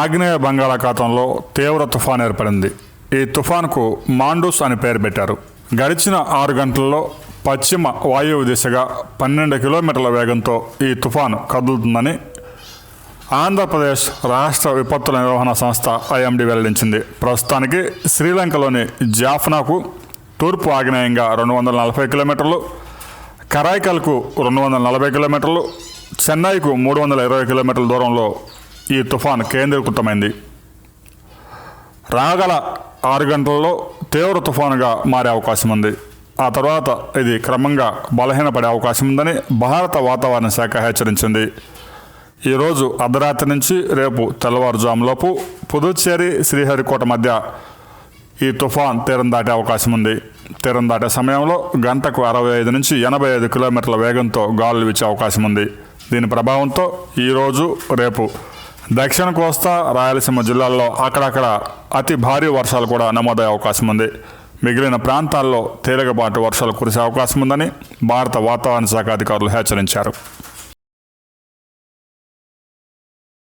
ఆగ్నేయ బంగాళాఖాతంలో తీవ్ర తుఫాన్ ఏర్పడింది. ఈ తుఫాన్కు మాండూస్ అని పేరు పెట్టారు. గడిచిన ఆరు గంటల్లో పశ్చిమ వాయువు దిశగా పన్నెండు కిలోమీటర్ల వేగంతో ఈ తుఫాను కదులుతుందని ఆంధ్రప్రదేశ్ రాష్ట్ర విపత్తుల నిర్వహణ సంస్థ ఐఎండి వెల్లడించింది. ప్రస్తుతానికి శ్రీలంకలోని జాఫ్నాకు తూర్పు ఆగ్నేయంగా రెండు వందల నలభై కిలోమీటర్లు కరైకల్కు రెండు వందల నలభై కిలోమీటర్లు చెన్నైకు మూడు వందల ఇరవై కిలోమీటర్ల దూరంలో ఈ తుఫాన్ కేంద్రీకృతమైంది. రాగల ఆరు గంటల్లో తీవ్ర తుఫానుగా మారే అవకాశం ఉంది ఆ తర్వాత ఇది క్రమంగా బలహీనపడే అవకాశం ఉందని భారత వాతావరణ శాఖ హెచ్చరించింది. ఈరోజు అర్ధరాత్రి నుంచి రేపు తెల్లవారుజాములోపు పుదుచ్చేరి శ్రీహరికోట మధ్య ఈ తుఫాన్ తీరం దాటే అవకాశం ఉంది తీరం దాటే సమయంలో గంటకు అరవై ఐదు నుంచి ఎనభై ఐదు కిలోమీటర్ల వేగంతో గాలులు వీచే అవకాశం ఉంది దీని ప్రభావంతో ఈరోజు రేపు దక్షిణ కోస్తా రాయలసీమ జిల్లాల్లో అక్కడక్కడ అతి భారీ వర్షాలు కూడా నమోదయ్యే అవకాశం ఉంది. మిగిలిన ప్రాంతాల్లో తేలికపాటి వర్షాలు కురిసే అవకాశం ఉందని భారత వాతావరణ శాఖ అధికారులు హెచ్చరించారు.